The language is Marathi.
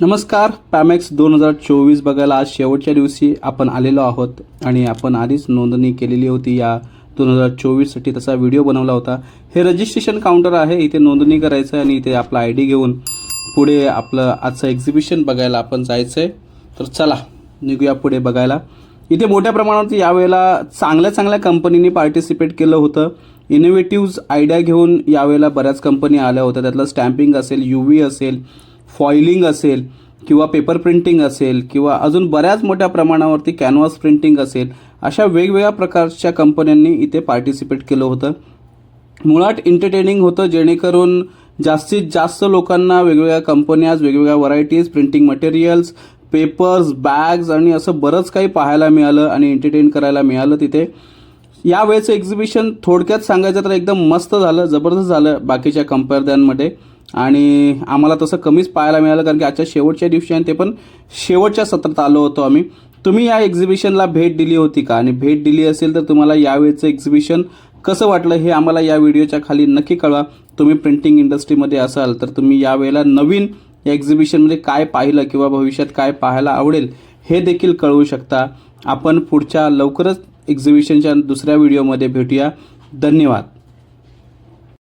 नमस्कार पॅमॅक्स दोन हजार चोवीस बघायला आज शेवटच्या दिवशी आपण आलेलो आहोत आणि आपण आधीच नोंदणी केलेली होती या दोन हजार चोवीससाठी तसा व्हिडिओ बनवला होता. हे रजिस्ट्रेशन काउंटर आहे इथे नोंदणी करायचं आहे आणि इथे आपला आय डी घेऊन पुढे आपलं आजचं एक्झिबिशन बघायला आपण जायचं आहे तर चला निघूया पुढे बघायला. इथे मोठ्या प्रमाणात यावेळेला चांगल्या चांगल्या कंपनीने पार्टिसिपेट केलं होतं. इनोव्हेटिव्ह आयडिया घेऊन यावेळेला बऱ्याच कंपनी आल्या होत्या. त्यातलं स्टॅम्पिंग असेल यू व्ही असेल फॉइलिंग असेल किंवा पेपर प्रिंटिंग असेल किंवा अजून बऱ्याच मोठ्या प्रमाणावरती कॅनव्हास प्रिंटिंग असेल अशा वेगवेगळ्या प्रकारच्या कंपन्यांनी इथे पार्टिसिपेट केलं होतं. मुळात एंटरटेनिंग होतं जेणेकरून जास्तीत जास्त लोकांना वेगवेगळ्या कंपन्याज वेगवेगळ्या varieties printing materials papers bags आणि असं बरंच काही पाहायला मिळालं आणि एंटरटेन करायला मिळालं तिथे. यावेळेचं एक्झिबिशन थोडक्यात सांगायचं तर एकदम मस्त झालं जबरदस्त झालं बाकीच्या कंपेअरद्यांमध्ये आणि आम्हाला तसं कमीच पाहायला मिळालं कारण की आजच्या शेवटच्या दिवशी आणि ते पण शेवटच्या सत्रात आलो होतो आम्ही. तुम्ही या एक्झिबिशनला भेट दिली होती का? आणि भेट दिली असेल तर तुम्हाला यावेळेचं एक्झिबिशन कसं वाटलं हे आम्हाला या व्हिडिओच्या खाली नक्की कळवा. तुम्ही प्रिंटिंग इंडस्ट्रीमध्ये असाल तर तुम्ही यावेळेला नवीन या एक्झिबिशनमध्ये काय पाहिलं किंवा भविष्यात काय पाहायला आवडेल हे देखील कळवू शकता. आपण पुढच्या लवकरच एक्झिबिशनच्या दुसऱ्या व्हिडिओमध्ये भेटूया. धन्यवाद.